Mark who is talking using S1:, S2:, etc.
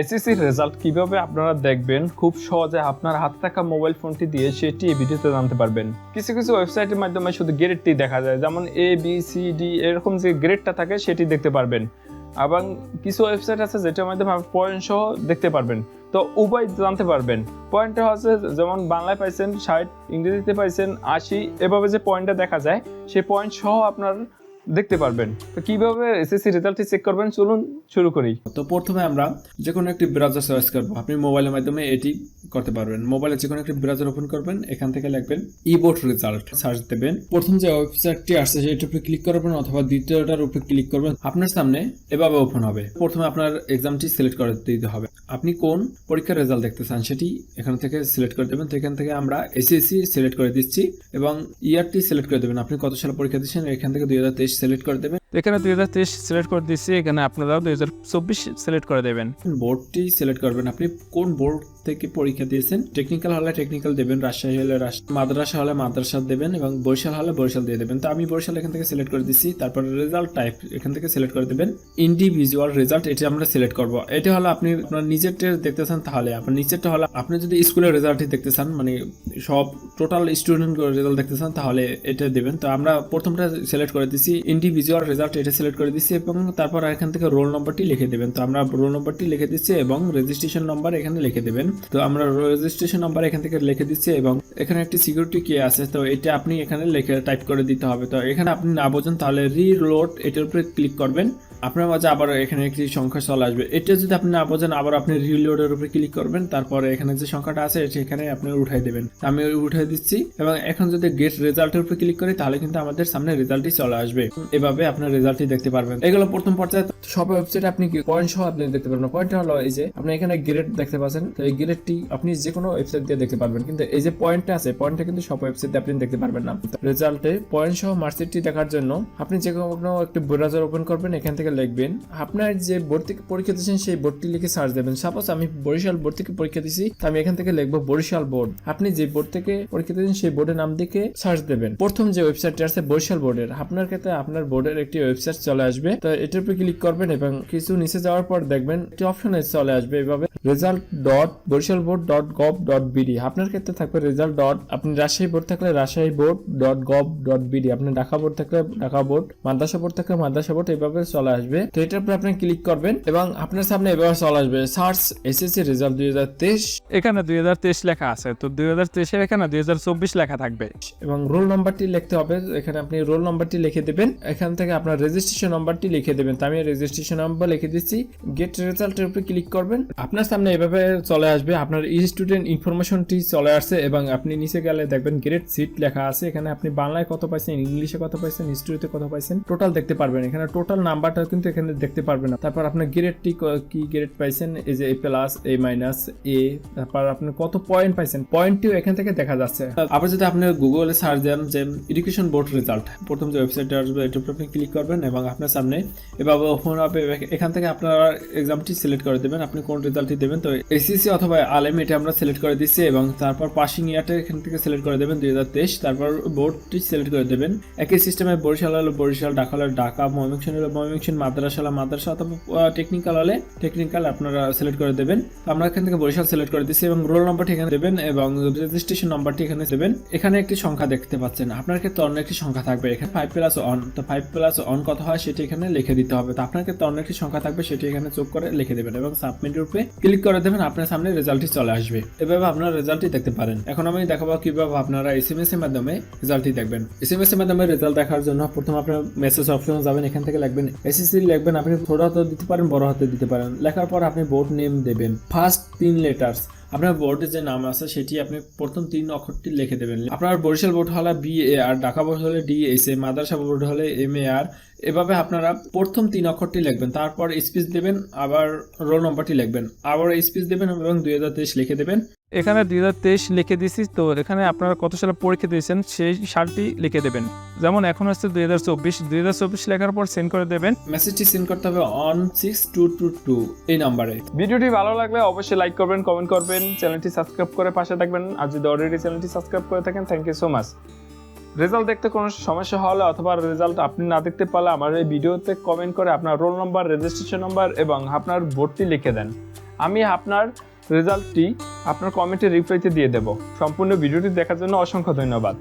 S1: SSC result কীভাবে আপনারা দেখবেন, খুব সহজে আপনার হাতে থাকা মোবাইল ফোনটি দিয়ে সেটি এই ভিডিওতে জানতে পারবেন। কিছু কিছু ওয়েবসাইটের মাধ্যমে শুধু গ্রেডটি দেখা যায়, যেমন এ বি সি ডি এরকম যে গ্রেডটা থাকে সেটি দেখতে পারবেন। এবং কিছু ওয়েবসাইট আছে যেটার মাধ্যমে আপনি পয়েন্ট সহ দেখতে পারবেন। তো উভয় জানতে পারবেন। পয়েন্টটা হচ্ছে যেমন বাংলায় পাইছেন ষাট, ইংরেজিতে পাইছেন আশি, এভাবে যে পয়েন্টটা দেখা যায় সেই পয়েন্ট সহ আপনার দেখতে পারবেন। তো কীভাবে এসএসসি রেজাল্টটি চেক করবেন, চলুন শুরু করি।
S2: তো প্রথমে আমরা যে কোনো একটি ব্রাউজার সার্চ করব। আপনি মোবাইলের মাধ্যমে এটি করতে পারবেন। মোবাইলে যে কোনো একটি ব্রাউজার ওপেন করবেন, এখান থেকে লিখবেন ইবোর্ড রেজাল্ট সার্চ দেবেন। প্রথম যে ওয়েবসাইটটি আসছে, সেটার উপরে ক্লিক করবেন অথবা দ্বিতীয়টার উপরে ক্লিক করবেন। আপনার সামনে এভাবে ওপেন হবে। প্রথমে আপনার এক্সামটি সিলেক্ট করে দিতে হবে। আপনি কোন পরীক্ষার রেজাল্ট দেখতে চান সেটি এখান থেকে সিলেক্ট করে দেবেন। তো এখান থেকে আমরা এসএসসি সিলেক্ট করে দিচ্ছি এবং ইয়ারটি সিলেক্ট করে দেবেন। আপনি কত সালে পরীক্ষা দিচ্ছেন? এখান থেকে দুই হাজার তেইশ সিলেক্ট করে দেবেন।
S1: এখানে দুই হাজার তেইশ সিলেক্ট করে দিচ্ছি এখানে আপনারা দুই হাজার চব্বিশ সিলেক্ট করে দেবেন।
S2: বোর্ডটি সিলেক্ট করবেন আপনি, কোন বোর্ড থেকে পরীক্ষা দিয়েছেন? টেকনিক্যাল হলে টেকনিক্যাল দেবেন, রাজশাহী হলে মাদ্রাসা হলে মাদ্রাসা দেবেন এবং বরিশাল হলে বরিশাল দিয়ে দেবেন। তো আমি বরিশাল এখান থেকে সিলেক্ট করে দিচ্ছি তারপর রেজাল্ট টাইপ এখান থেকে সিলেক্ট করে দেবেন। ইন্ডিভিজুয়াল রেজাল্ট এটা আমরা সিলেক্ট করব। এটা হলো আপনি আপনার নিজেরটা দেখতে চান, তাহলে আপনার নিচেরটা হলো, আপনি যদি স্কুলের রেজাল্টই দেখতে চান মানে সব টোটাল স্টুডেন্ট রেজাল্ট দেখতে চান, তাহলে এটা দেবেন। তো আমরা প্রথমটা সিলেক্ট করে দিচ্ছি ইন্ডিভিজুয়াল রেজাল্ট এটা সিলেক্ট করে দিচ্ছি এবং তারপর এখান থেকে রোল নম্বরটি লিখে দেবেন। তো আমরা রোল নম্বরটি লিখে দিচ্ছি এবং রেজিস্ট্রেশন নম্বর এখানে লিখে দেবেন। তো আমরা রেজিস্ট্রেশন নাম্বার এখান থেকে লিখে দিচ্ছি এবং এখানে একটি সিকিউরিটি কি আছে, তো এটা আপনি এখানে লিখে টাইপ করে দিতে হবে। তো এখানে আপনি না বোঝেন তাহলে রিলোড এটার উপরে ক্লিক করবেন। আপনার মাঝে আবার এখানে একটি সংখ্যা চলে আসবে। এটা যদি আপনি না বোঝেন, আবার আপনি রিলোডের উপরে ক্লিক করবেন, তারপরে এখানে যে সংখ্যাটা আছে সেখানে আপনি উঠাই দেবেন। আমি উঠাই দিচ্ছি এবং এখন যদি গেট রেজাল্টের উপরে ক্লিক করি, তাহলে কিন্তু আমাদের সামনে রেজাল্টই চলে আসবে। এভাবে আপনার রেজাল্টই দেখতে পারবেন। এগুলো প্রথম পর্যায়ে সব ওয়েবসাইটে আপনি পয়েন্ট সহ আপনি দেখতে পারবেন পয়েন্টটা হলো এই যে, আপনি এখানে গ্রেড দেখতে পাচ্ছেন। তো এই গ্রেডটি আপনি যে কোনো ওয়েবসাইট দিয়ে দেখতে পারবেন। কিন্তু এই যে পয়েন্টটা আছে পয়েন্টটা কিন্তু সব ওয়েবসাইটে আপনি দেখতে পারবেন না। রেজাল্টে পয়েন্ট সহ মার্কশিটটি দেখার জন্য আপনি যে কোনো একটি ব্রাউজার ওপেন করবেন, এখান থেকে লিখবেন। আপনার যে বোর্ড থেকে পরীক্ষা দিচ্ছেন সেই বোর্ডটি লিখে সার্চ দেবেন। সাপোজ আমি বরিশাল বোর্ড থেকে পরীক্ষা তো আমি এখান থেকে লিখব বরিশাল বোর্ড। আপনি যে বোর্ড থেকে পরীক্ষা দিচ্ছেন সেই বোর্ডের নাম দেখে সার্চ দেবেন। প্রথম যে ওয়েবসাইটটি আছে, বরিশাল বোর্ডের। আপনার ক্ষেত্রে আপনার বোর্ডের একটি ওয়েবসাইট চলে আসবে। তো এটার উপরে ক্লিক করবেন এবং কিছু নিচে যাওয়ার পর দেখবেন, একটি অপশন চলে আসবে। এভাবে result dot Barishal board dot gov dot B D আপনার ক্ষেত্রে থাকবে রেজাল্ট ডট আপনি রাজশাহী বোর্ড থাকলে Rajshahi board dot gov dot B D আপনি ঢাকা বোর্ড থাকলে ঢাকা বোর্ড, মাদ্রাসা বোর্ড থাকলে মাদ্রাসা বোর্ড। এইভাবে চলে আসবে। তো এটার উপরে আপনি ক্লিক করবেন এবং আপনার সামনে এভাবে চলে আসবে সার্চ এসএসসি রেজাল্ট দুই হাজার তেইশ।
S1: এখানে দুই হাজার তেইশ লেখা আছে। তো দুই হাজার তেইশের এখানে দুই হাজার চব্বিশ লেখা থাকবে।
S2: এবং রোল নাম্বারটি লিখতে হবে। এখানে আপনি রোল নাম্বারটি লিখে দেবেন। এখান থেকে আপনার রেজিস্ট্রেশন নাম্বারটি লিখে দেবেন। তো আমি রেজিস্ট্রেশন নাম্বার লিখে দিচ্ছি। গেট রেজাল্টের উপরে ক্লিক করবেন। আপনার সামনে এভাবে চলে আসবে। আপনার ই স্টুডেন্ট ইনফরমেশনটি চলে আসছে এবং আপনি নিচে গেলে দেখবেন গ্রেড সিট লেখা আছে। এখানে আপনি বাংলায় কত পাইছেন ইংলিশে কত পাইছেন হিস্ট্রিতে কত পাইছেন টোটাল দেখতে পারবেন। এখানে টোটাল নাম্বারটা কিন্তু এখানে দেখতে পারবেন না। তারপর আপনার গ্রেডটি কি গ্রেড পাইছেন? এই যে এ প্লাস এ মাইনাস এ তারপর আপনি কত পয়েন্ট পাইছেন? পয়েন্টটিও এখান থেকে দেখা যাচ্ছে। আবার যদি আপনি গুগলে সার্চ দেন যে এডুকেশন বোর্ড রেজাল্ট প্রথম যে ওয়েবসাইটটা আসবে, এটার উপর আপনি ক্লিক করবেন এবং আপনার সামনে এভাবে ওপেন হবে এখান থেকে আপনারা এক্সামটি সিলেক্ট করে দেবেন। আপনি কোন রেজাল্টটি দেবেন? তো এসিসি অথবা আলেম এটা আমরা সিলেক্ট করে দিচ্ছি এবং তারপর পাসিং ইয়ারটা এখান থেকে সিলেক্ট করে দেবেন দুই হাজার তেইশ। তারপর বোর্ডটি সিলেক্ট করে দেবেন। একই সিস্টেমে বরিশাল হলো বরিশাল, ঢাকা হলে ঢাকা, ময়মনসিংহ হলে ময়মনসিংহ মাদ্রাসা হলে মাদ্রাসা অথবা টেকনিক্যাল হলে টেকনিক্যাল আপনারা সিলেক্ট করে দেবেন। আমরা এখান থেকে বরিশাল সিলেক্ট করে দিচ্ছি এবং রোল নাম্বারটি এখানে দেবেন এবং রেজিস্ট্রেশন নাম্বারটি এখানে দেবেন। এখানে একটি সংখ্যা দেখতে পাচ্ছেন। আপনার ক্ষেত্রে অন্য একটি সংখ্যা থাকবে। এখানে ফাইভ প্লাস অন তো ফাইভ প্লাস অন কত হয় সেটি এখানে লিখে দিতে হবে। তো আপনার ক্ষেত্রে অন্য একটি সংখ্যা থাকবে সেটি এখানে চোখ করে লিখে দেবেন এবং সাবমিটের উপরে ক্লিক করে দেবেন। আপনার সামনে রেজাল্টটি চলে আসবে। এভাবে আপনার রেজাল্টটি দেখতে পারেন। এখন আমি দেখাবো কীভাবে আপনারা এস এম এস এর মাধ্যমে রেজাল্টটি দেখবেন। এস এম এস এর মাধ্যমে রেজাল্ট দেখার জন্য প্রথম আপনার মেসেজ অপশন যাবেন। এখান থেকে লাগবেন লিখবেন এসএসসি লিখবেন, আপনি ছোট হাতে দিতে পারেন, বড় হাতে দিতে পারেন। লেখার পর আপনি বোর্ড নেম দেবেন। ফার্স্ট তিন লেটার্স আপনার বোর্ডে যে নাম আছে, সেটি আপনি প্রথম তিন অক্ষরটি লিখে দেবেন। আপনার বরিশাল বোর্ড হলে B A R Dhaka board হলে ডি এস এ মাদ্রাসা বোর্ড হলে এম এ আর এভাবে আপনারা প্রথম তিন অক্ষরটি লিখবেন, তারপর স্পিচ দেবেন, আবার রোল নম্বরটি লিখবেন। আবার স্পিচ দেবেন এবং দুই হাজার তেইশ লিখে দেবেন।
S1: এখানে দুই হাজার তেইশ লিখে দিছি তো এখানে আপনারা কত সালে পরীক্ষা দিয়েছেন সেই সালটি লিখে দেবেন। যেমন এখন হচ্ছে দুই হাজার চব্বিশ দুই হাজার চব্বিশ লেখার পর সেন্ড করে দেবেন।
S2: মেসেজটি সেন্ড করতে হবে one six two two two এই নাম্বারে
S1: ভিডিওটি ভালো লাগলে অবশ্যই লাইক করবেন কমেন্ট করবেন চ্যানেলটি সাবস্ক্রাইব করে পাশে থাকবেন। আর যদি অলরেডি চ্যানেলটি সাবস্ক্রাইব করে থাকেন thank you so much result দেখতে কোনো সমস্যা হলে অথবা রেজাল্ট আপনি না দেখতে পারলে আমার এই ভিডিওতে কমেন্ট করে আপনার রোল নম্বর রেজিস্ট্রেশন নম্বর এবং আপনার ভর্তি লিখে দেন।
S2: আমি আপনার রেজাল্টটি আপনার কমেন্টে রিপ্লাইতে দিয়ে দেব। সম্পূর্ণ ভিডিওটি দেখার জন্য অসংখ্য ধন্যবাদ।